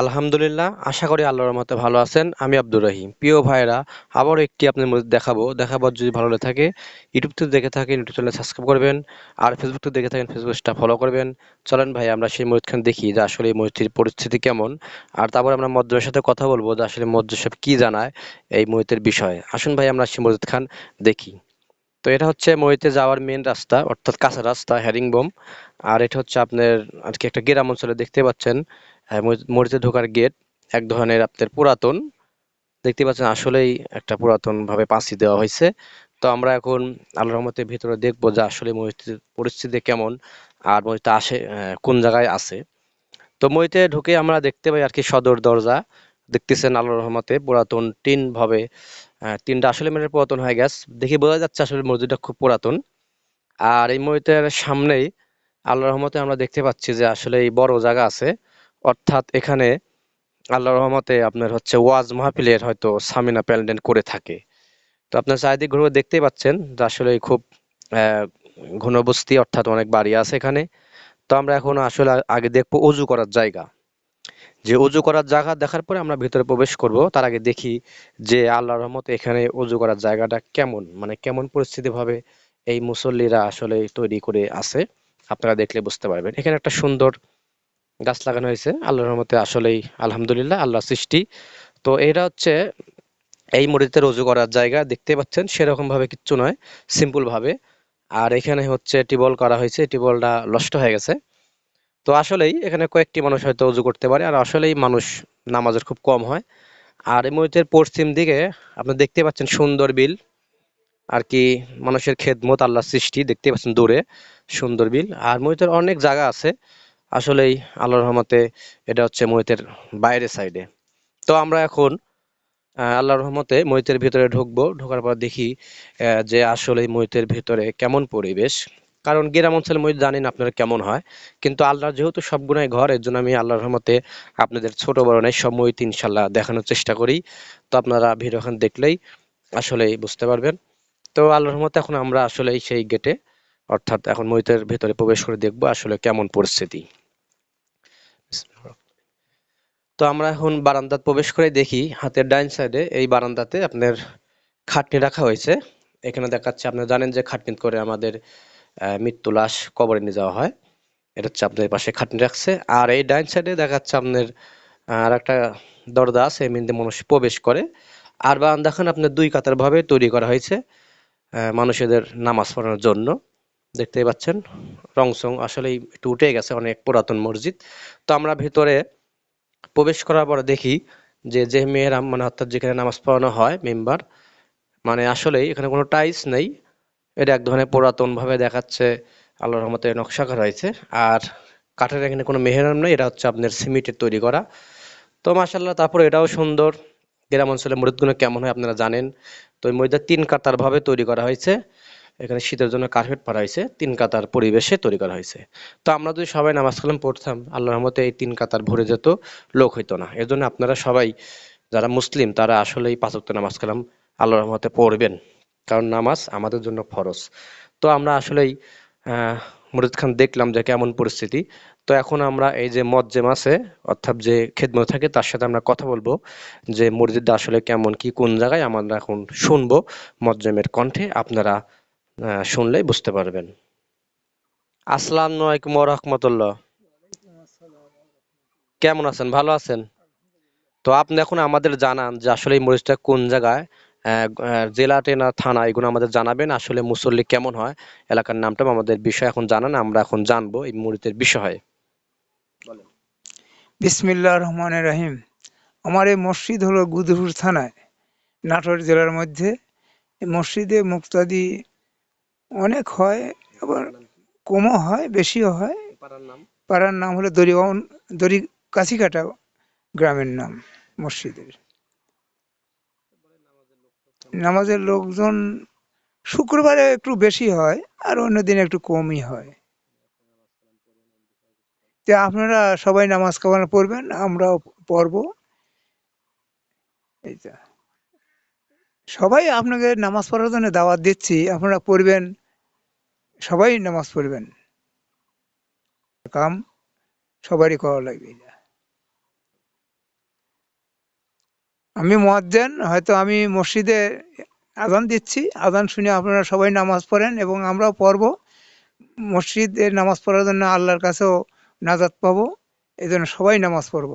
আলহামদুলিল্লাহ, আশা করি আল্লাহর রহমতে ভালো আছেন। আমি আব্দুর রহিম। প্রিয় ভাইরা আবারও একটি আপনার মধ্যে দেখাবো। দেখাবার যদি ভালো লেগে থাকে ইউটিউব থেকে দেখে থাকেন ইউটিউব চ্যানেল সাবস্ক্রাইব করবেন, আর ফেসবুক থেকে দেখে থাকেন ফেসবুকটা ফলো করবেন। চলেন ভাই, আমরা সেই মসজিদ খান দেখি যে আসলে এই মসজিদের পরিস্থিতি কেমন। আর তারপর আমরা মসজিদের সাথে কথা বলব যে আসলে মসজিদ সব কি জানায় এই মসজিদের বিষয়ে। আসুন ভাই, আমরা সেই মসজিদ খান দেখি। তো এটা হচ্ছে মহিতে যাওয়ার মেন রাস্তা, অর্থাৎ কাঁচা রাস্তা হ্যারিংবম আর এটা হচ্ছে আপনার আজকে একটা গ্রাম অঞ্চলে দেখতে পাচ্ছেন। মসজিদ- মসজিদে ঢোকার গেট এক ধরনের আপনার পুরাতন। দেখতে পাচ্ছেন আসলেই একটা পুরাতন ভাবে পাঁচি দেওয়া হয়েছে। তো আমরা এখন আল্লাহর রহমতের ভিতরে দেখব যে আসলে মসজিদের পরিস্থিতি কেমন আর মসজিদটা আসে কোন জায়গায় আছে। তো মসজিদে ঢুকে আমরা দেখতে পাই আর কি সদর দরজা। দেখতেছেন আল্লাহর রহমতে পুরাতন টিন ভাবে টিনটা আসলে মানে পুরাতন হয়ে গেছে। দেখে বোঝা যাচ্ছে আসলে মসজিদটা খুব পুরাতন। আর এই মসজিদের সামনেই আল্লাহর রহমতে আমরা দেখতে পাচ্ছি যে আসলে এই বড় জায়গা আছে। অর্থাৎ এখানে আল্লাহর রহমতে আপনার হচ্ছে ওয়াজ মাহফিলের হয়তো সামিনা প্যান্ডেল করে থাকে। তো আপনার চারিদিক ঘুরে দেখতেই পাচ্ছেন যে আসলে খুব ঘনবস্তি অর্থাৎ অনেক বাড়ি আছে এখানে। তো আমরা এখন আসলে আগে দেখব অজু করার জায়গা। যে অজু করার জায়গা দেখার পরে আমরা ভিতরে প্রবেশ করব। তার আগে দেখি যে আল্লাহর রহমতে এখানে অজু করার জায়গাটা কেমন মানে কেমন পরিস্থিতি ভাবে এই মুসল্লিরা আসলে তৈরি করে আছে। আপনারা দেখলে বুঝতে পারবেন। এখানে একটা সুন্দর গাছ লাগানো হয়েছে। আল্লাহর রহমতে আসলেই আলহামদুলিল্লাহ, আল্লাহ সৃষ্টি। তো এটা হচ্ছে এই মসজিদের রজু করার জায়গা, দেখতে পাচ্ছেন সেরকম ভাবে কিচ্ছু নয় সিম্পল ভাবে আর এখানে হচ্ছে টিবল করা হয়েছে টিবলটা নষ্ট হয়ে গেছে। তো আসলেই এখানে কয়েকটি মানুষ হয়তো অজু করতে পারে, আর আসলেই মানুষ নামাজের খুব কম হয়। আর এই মসজিদের পশ্চিম দিকে আপনি দেখতে পাচ্ছেন সুন্দর বিল, আর কি মানুষের খেদমত আল্লাহ সৃষ্টি, দেখতে পাচ্ছেন দূরে সুন্দর বিল। আর মসজিদের অনেক জায়গা আছে আসলেই আল্লাহর রহমতে এটা হচ্ছে মসজিদের বাইরে সাইডে তো আমরা এখন আল্লাহর রহমতে মসজিদের ভিতরে ঢুকবো। ঢোকার পর দেখি যে আসলে মসজিদের ভিতরে কেমন পরিবেশ। কারণ গ্রাম অঞ্চলের মসজিদ জানেন আপনারা কেমন হয়। কিন্তু আল্লাহর যেহেতু সব গুণাই ঘর, এর জন্য আমি আল্লাহর রহমতে আপনাদের ছোট বড় নেই, সব মসজিদ ইনশাল্লাহ দেখানোর চেষ্টা করি। তো আপনারা ভিডিও খান দেখলেই আসলেই বুঝতে পারবেন। তো আল্লাহর রহমতে এখন আমরা আসলে সেই গেটে অর্থাৎ এখন মসজিদের ভিতরে প্রবেশ করে দেখব আসলে কেমন পরিস্থিতি। তো আমরা এখন বারান্দাত প্রবেশ করে দেখি, হাতের ডাইন সাইডে এই বারান্দাতে আপনার খাটনি রাখা হয়েছে। এখানে দেখাচ্ছে, আপনারা জানেন যে খাটনি করে আমাদের মৃত্যু লাশ কবরে নিয়ে যাওয়া হয়। এটা হচ্ছে আপনাদের পাশে খাটনি রাখছে। আর এই ডাইন সাইডে দেখাচ্ছে আপনার আর একটা দরজা আছে মধ্যে মানুষ প্রবেশ করে। আর বারান্দা খান আপনার দুই কাতার ভাবে তৈরি করা হয়েছে মানুষেদের নামাজ পড়ানোর জন্য। দেখতেই পাচ্ছেন রং সং আসলেই একটু উঠে গেছে অনেক পুরাতন মসজিদ। তো আমরা ভেতরে প্রবেশ করার পরে দেখি যে যে মেয়েরা মানে অর্থাৎ যেখানে নামাজ পড়ানো হয় মেম্বার মানে আসলেই এখানে কোনো টাইলস নেই। এটা এক ধরনের পুরাতন ভাবে দেখাচ্ছে, আল্লাহর রহমতে নকশা করা হয়েছে। আর কাঠের এখানে কোনো মেহরাম নেই, এটা হচ্ছে আপনার সিমেন্টের তৈরি করা। তো মাশাল্লাহ তারপর এটাও সুন্দর। গ্রাম অঞ্চলে মসজিদগুলো কেমন হয় আপনারা জানেন। তো ওই মসজিদটা তিন কাতার ভাবে তৈরি করা হয়েছে। এখানে শীতের জন্য কার্পেট পাড়া হয়েছে, তিন কাতার পরিবেশে তৈরি করা হয়েছে। তো আমরা যদি সবাই নামাজ কালাম পড়তাম, আল্লাহর রহমতে এই তিন কাতার ভরে যেত, লোক হইতো না। এর জন্য আপনারা সবাই, যারা মুসলিম, তারা আসলেই পাঁচ ওয়াক্ত নামাজ কালাম আল্লাহর রহমতে পড়বেন। কারণ নামাজ আমাদের জন্য ফরজ। তো আমরা আসলেই মুরিদ খান দেখলাম যে কেমন পরিস্থিতি। তো এখন আমরা এই যে মজ্জেম আছে, অর্থাৎ যে খেদমত থাকে, তার সাথে আমরা কথা বলব যে মসজিদটা আসলে কেমন, কি কোন জায়গায় আমরা এখন শুনব মজ্জেমের কণ্ঠে। আপনারা শুনলেই বুঝতে পারবেন। আসসালামু আলাইকুম রাহমাতুল্লাহ। কেমন আছেন? ভালো আছেন? তো আপনি এখন আমাদের জানান যে আসলে এই মরিচটা কোন জায়গায় আহ, আহ, জেলাতে না থানা এগুলো আমাদের জানাবেন আসলে মুসল্লি কেমন হয় এলাকার নামটা আমাদের বিষয় এখন জানান আমরা এখন জানব এই মরিচের বিষয়ে। বিসমিল্লাহ রহমান রাহিম। আমার এই মসজিদ হলো গুদপুর থানায় নাটোর জেলার মধ্যে। মসজিদে মুক্তাদি অনেক হয়, আবার কমও হয়, বেশিও হয়। পাড়ার নাম হলো দরিগন দরি কাছিকাটা গ্রামের নাম, মসজিদের। নামাজের লোকজন শুক্রবারে একটু বেশি হয়, আর অন্য দিন একটু কমই হয়। তো আপনারা সবাই নামাজ কালাম পড়বেন, আমরাও পড়ব। এইটা সবাই আপনাকে নামাজ পড়ার জন্য দাওয়াত দিচ্ছি। আপনারা পড়বেন, সবাই নামাজ পড়বেন। কাম সবারই করা লাগবে। আমি মুয়াজ্জিন, হয়তো আমি মসজিদে আজান দিচ্ছি। আজান শুনে আপনারা সবাই নামাজ পড়েন এবং আমরাও পড়ব। মসজিদে নামাজ পড়ার জন্য আল্লাহর কাছেও নাজাত পাবো। এই সবাই নামাজ পড়ব।